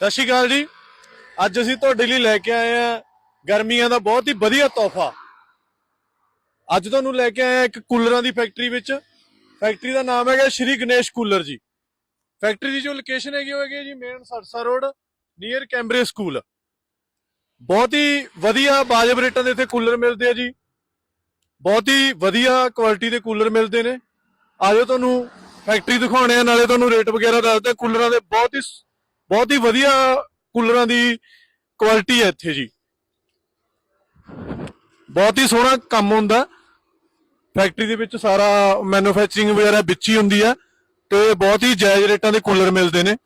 ਸਤਿ ਸ਼੍ਰੀ ਅਕਾਲ ਜੀ। ਅੱਜ ਅਸੀਂ ਤੁਹਾਡੇ ਲਈ ਲੈ ਕੇ ਆਏ ਆ ਗਰਮੀਆਂ ਦਾ ਬਹੁਤ ਹੀ ਵਧੀਆ ਤੋਹਫਾ। ਅੱਜ ਤੁਹਾਨੂੰ ਲੈ ਕੇ ਆਏ ਆ ਇੱਕ ਕੂਲਰਾਂ ਦੀ ਫੈਕਟਰੀ ਵਿੱਚ। ਫੈਕਟਰੀ ਦਾ ਨਾਮ ਹੈਗਾ ਸ਼੍ਰੀ ਗਣੇਸ਼ ਕੂਲਰ ਜੀ। ਫੈਕਟਰੀ ਦੀ ਜੋ ਲੋਕੇਸ਼ਨ ਹੈਗੀ ਉਹ ਹੈਗੀ ਹੈ ਜੀ main Sirsa road near ਕੈਂਬਰੇ school ਬਹੁਤ ਹੀ ਵਧੀਆ ਬਾਜਬ ਰੇਟਾਂ ਦੇ ਇੱਥੇ ਕੂਲਰ ਮਿਲਦੇ ਆ ਜੀ। ਬਹੁਤ ਹੀ ਵਧੀਆ ਕੁਆਲਿਟੀ ਦੇ ਕੂਲਰ ਮਿਲਦੇ ਨੇ। ਆਜੋ ਤੁਹਾਨੂੰ ਫੈਕਟਰੀ ਦਿਖਾਉਣੇ ਆ, ਨਾਲੇ ਤੁਹਾਨੂੰ ਰੇਟ ਵਗੈਰਾ ਦੱਸਦੇ ਕੂਲਰਾਂ ਦੇ ਬਹੁਤ ਹੀ ਬਹੁਤ ਹੀ ਵਧੀਆ ਕੂਲਰਾਂ ਦੀ ਕੁਆਲਿਟੀ ਹੈ ਇੱਥੇ ਜੀ। ਬਹੁਤ ਹੀ ਸੋਹਣਾ ਕੰਮ ਹੁੰਦਾ। ਫੈਕਟਰੀ ਦੇ ਵਿੱਚ ਸਾਰਾ ਮੈਨੂਫੈਕਚਰਿੰਗ ਵਗੈਰਾ ਵਿੱਚ ਹੀ ਹੁੰਦੀ ਹੈ ਤੇ ਬਹੁਤ ਹੀ ਜਾਇਜ਼ ਰੇਟਾਂ ਦੇ ਕੂਲਰ ਮਿਲਦੇ ਨੇ।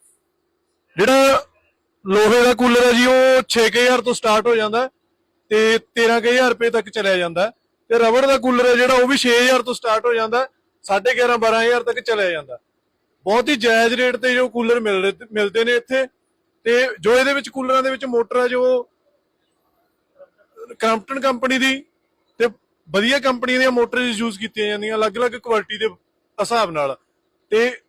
ਜਿਹੜਾ ਲੋਹੇ ਦਾ ਕੂਲਰ ਹੈ ਜੀ, ਉਹ 6000 ਤੋਂ ਸਟਾਰਟ ਹੋ ਜਾਂਦਾ ਹੈ ਤੇ 13000 ਰੁਪਏ ਤੱਕ ਚਲਿਆ ਜਾਂਦਾ ਤੇ ਰਬੜ ਦਾ ਕੂਲਰ ਹੈ ਜਿਹੜਾ, ਉਹ ਵੀ 6000 ਤੋਂ ਸਟਾਰਟ ਹੋ ਜਾਂਦਾ ਹੈ 11.5 12000 ਤੱਕ ਚਲਿਆ ਜਾਂਦਾ ਬਹੁਤ ਹੀ ਜਾਇਜ਼ ਰੇਟ ਤੇ ਜੋ ਕੂਲਰ ਮਿਲ- ਮਿਲਦੇ ਨੇ ਇੱਥੇ। ਤੇ ਜੋ ਇਹਦੇ ਵਿੱਚ ਕੂਲਰਾਂ ਦੇ ਵਿੱਚ ਮੋਟਰ ਹੈ ਜੋ ਕ੍ਰਾਂਪਟਨ ਕੰਪਨੀ ਦੀ ਤੇ ਵਧੀਆ ਕੰਪਨੀ ਦੀਆਂ ਮੋਟਰਸ ਯੂਜ਼ ਕੀਤੀਆਂ ਜਾਂਦੀਆਂ, ਅਲੱਗ-ਅਲੱਗ ਕੁਆਲਿਟੀ ਦੇ ਹਿਸਾਬ ਨਾਲ। ਤੇ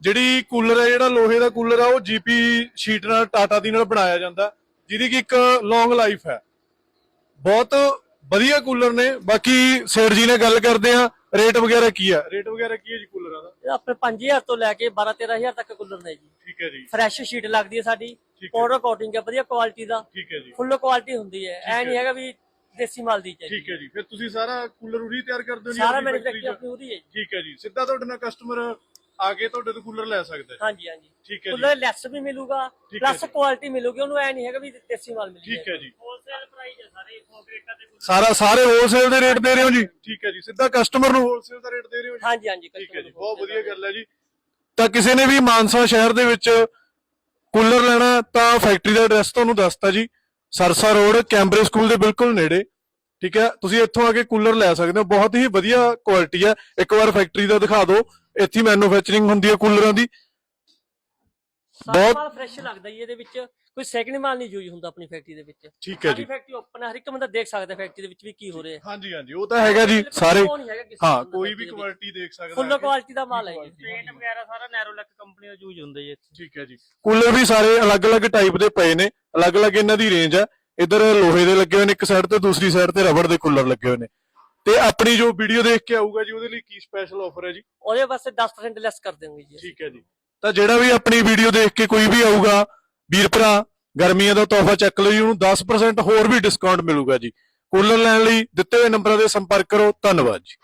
ਜਿਹੜੀ ਕੂਲਰ ਹੈ ਜਿਹੜਾ ਲੋਹੇ ਦਾ ਕੂਲਰ ਆ, ਉਹ ਜੀਪੀ ਸ਼ੀਟ ਨਾਲ ਟਾਟਾ ਦੀ ਨਾਲ ਬਣਾਇਆ ਜਾਂਦਾ। ਜਿਹਦੀ ਕਿ ਇੱਕ ਲੌਂਗ ਲਾਈਫ ਹੈ। ਬਹੁਤ ਵਧੀਆ ਕੂਲਰ ਨੇ। ਬਾਕੀ ਸੇਠ ਜੀ ਨੇ ਗੱਲ ਕਰਦੇ ਆ ਰੇਟ ਵਗੈਰਾ ਕੀ ਆ? ਰੇਟ ਵਗੈਰਾ ਕੀ ਹੈ ਜੀ ਕੂਲਰਾਂ ਦਾ ਆਪਣੇ 5000 ਤੋਂ ਲੈ ਕੇ 12 13000 ਤੱਕ ਕੂਲਰ ਨੇ ਜੀ। ਠੀਕ ਹੈ ਜੀ। ਫਰੈਸ਼ ਸ਼ੀਟ ਲੱਗਦੀ ਹੈ ਸਾਡੀ। ਠੀਕ ਹੈ। ਪਾਊਡਰ ਕੋਟਿੰਗ ਹੈ ਵਧੀਆ ਕੁਆਲਿਟੀ ਦਾ। ਠੀਕ ਹੈ ਜੀ। ਫੁੱਲ ਕੁਆਲਿਟੀ ਹੁੰਦੀ ਹੈ। ਐ ਨਹੀਂ ਹੈਗਾ ਵੀ ਦੇਸੀ ਮਾਲ ਦੀ ਚਾਹੀਦੀ ਠੀਕ ਹੈ ਜੀ। ਫਿਰ ਤੁਸੀਂ ਸਾਰਾ ਕੂਲਰ ਉਰੀ ਤਿਆਰ ਕਰਦੇ ਹੋ ਜੀ ਸਾਰਾ? ਮੈਨੂਫੈਕਚਰ ਆਪਣੀ ਉਹਦੀ ਹੈ ਜੀ। ਠੀਕ ਹੈ ਜੀ। ਸਿੱਧਾ ਤੁਹਾਡੇ ਨਾਲ ਕਸਟਮਰ ਆ ਕੇ ਤੁਹਾਡੇ ਤੋਂ ਕੂਲਰ ਲੈ ਸਕਦਾ ਹੈ। ਹਾਂਜੀ ਹਾਂਜੀ। ਠੀਕ ਹੈ ਜੀ। ਕੂਲਰ ਲੈਸ ਵੀ ਮਿਲੂਗਾ ਠੀਕ ਹੈ ਪਲੱਸ ਜੀ। ਕੁਆਲਿਟੀ ਮਿਲੂਗੀ। ਉਹਨੂੰ ਐ ਨਹੀਂ ਹੈਗਾ ਵੀ ਦੇਸੀ ਮਾਲ ਮਿਲੂਗਾ ਠੀਕ ਹੈ ਜੀ। ਸਾਰੇ ਸਾਰਾ ਹੋਲਸੇਲ ਦੇ ਰੇਟ ਦੇ ਰਹੇ ਹੋ ਜੀ? ਠੀਕ ਹੈ ਜੀ ਸਿੱਧਾ ਕਸਟਮਰ ਨੂੰ ਹੋਲਸੇਲ ਦਾ ਰੇਟ ਦੇ ਰਹੇ ਹੋ ਜੀ? ਹਾਂਜੀ ਹਾਂਜੀ ਠੀਕ ਹੈ ਜੀ ਬਹੁਤ ਵਧੀਆ ਗੱਲ ਹੈ ਜੀ। ਤਾਂ ਕਿਸੇ ਨੇ ਵੀ ਮਾਨਸਾ ਸ਼ਹਿਰ ਦੇ ਵਿੱਚ ਕੂਲਰ ਲੈਣਾ ਤਾਂ ਫੈਕਟਰੀ ਦਾ ਐਡਰੈਸ ਤੁਹਾਨੂੰ ਦੱਸਤਾ ਜੀ। ਸਰਸਾ ਰੋਡ ਕੈਂਬਰੇ ਸਕੂਲ ਦੇ ਬਿਲਕੁਲ ਨੇੜੇ। ਠੀਕ ਹੈ ਤੁਸੀਂ ਇੱਥੋਂ ਆ ਕੇ ਕੂਲਰ ਲੈ ਸਕਦੇ ਹੋ। ਬਹੁਤ ਹੀ ਵਧੀਆ ਕੁਆਲਿਟੀ ਹੈ। ਇੱਕ ਵਾਰ ਫੈਕਟਰੀ ਦਾ ਦਿਖਾ ਦਿਓ। ਇੱਥੇ ਮੈਨੂਫੈਕਚਰਿੰਗ ਹੁੰਦੀ ਹੈ ਕੂਲਰਾਂ ਦੀ। ਸਾਰਾ ਬਹੁਤ- ਮਾਲ ਫਰੈਸ਼ ਲੱਗਦਾ ਜੀ ਇਹਦੇ ਵਿੱਚ ਕੋਈ ਸੈਕਿੰਡ ਮਾਲ ਨਹੀਂ ਯੂਜ਼ ਹੁੰਦਾ ਆਪਣੀ ਫੈਕਟਰੀ ਦੇ ਵਿੱਚ। ਠੀਕ ਹੈ ਜੀ। ਫੈਕਟਰੀ ਓਪਨ ਹੈ ਹਰ ਇੱਕ ਬੰਦਾ ਦੇਖ ਸਕਦਾ ਫੈਕਟਰੀ ਦੇ ਵਿੱਚ ਵੀ ਕੀ ਹੋ ਰਿਹਾ। ਹੈ ਹਾਂਜੀ ਹਾਂਜੀ ਉਹ ਤਾਂ ਹੈਗਾ ਜੀ ਸਾਰੇ ਉਹ ਨਹੀਂ ਹੈਗਾ ਕਿਸੇ ਹਾਂ ਕੋਈ ਵੀ ਕੁਆਲਿਟੀ ਦੇਖ ਸਕਦਾ ਫੁੱਲ ਹੈ। ਕੁਆਲਿਟੀ ਦਾ ਮਾਲ ਹੈ ਜੀ। Quality। ਵਗੈਰਾ ਸਾਰਾ ਨੈਰੋਲੈਕ ਕੰਪਨੀ ਦਾ ਯੂਜ਼ ਹੁੰਦਾ ਜੀ ਇੱਥੇ। ਠੀਕ ਹੈ ਜੀ। ਕੂਲਰ ਵੀ ਸਾਰੇ ਅਲੱਗ-ਅਲੱਗ ਟਾਈਪ ਦੇ ਪਏ ਨੇ ਅਲੱਗ-ਅਲੱਗ ਇਹਨਾਂ ਦੀ ਰੇਂਜ ਹੈ ਇਧਰ ਲੋਹੇ ਦੇ ਲੱਗੇ ਹੋਏ ਨੇ ਇੱਕ ਸਾਈਡ ਤੇ ਦੂਸਰੀ ਸਾਈਡ ਤੇ ਰਬੜ ਦੇ ਕੂਲਰ ਲੱਗੇ ਹੋਏ ਨੇ। ਤੇ ਆਪਣੀ ਜੋ ਵੀਡੀਓ ਦੇਖ ਕੇ ਆਊਗਾ ਜੀ ਉਹਦੇ ਲਈ ਕੀ ਸਪੈਸ਼ਲ ਆਫਰ ਹੈ ਜੀ? ਉਹਦੇ ਵਾਸਤੇ 10% ਲੈਸ ਕਰ ਦੇਵਾਂਗੇ ਜੀ। ਠੀਕ ਹੈ ਜੀ। ਤਾਂ ਜਿਹੜਾ ਵੀ ਆਪਣੀ ਵੀਡੀਓ ਦੇਖ ਕੇ ਕੋਈ ਵੀ ਆਊਗਾ, ਵੀਰ ਭਰਾ, ਗਰਮੀਆਂ ਦਾ ਤੋਹਫਾ ਚੱਕ ਲਈ, ਉਹਨੂੰ 10% ਹੋਰ ਵੀ ਡਿਸਕਾਊਂਟ ਮਿਲੂਗਾ ਜੀ। ਕੂਲਰ ਲੈਣ ਲਈ ਦਿੱਤੇ ਹੋਏ ਨੰਬਰਾਂ ਤੇ ਸੰਪਰਕ ਕਰੋ। ਧੰਨਵਾਦ ਜੀ।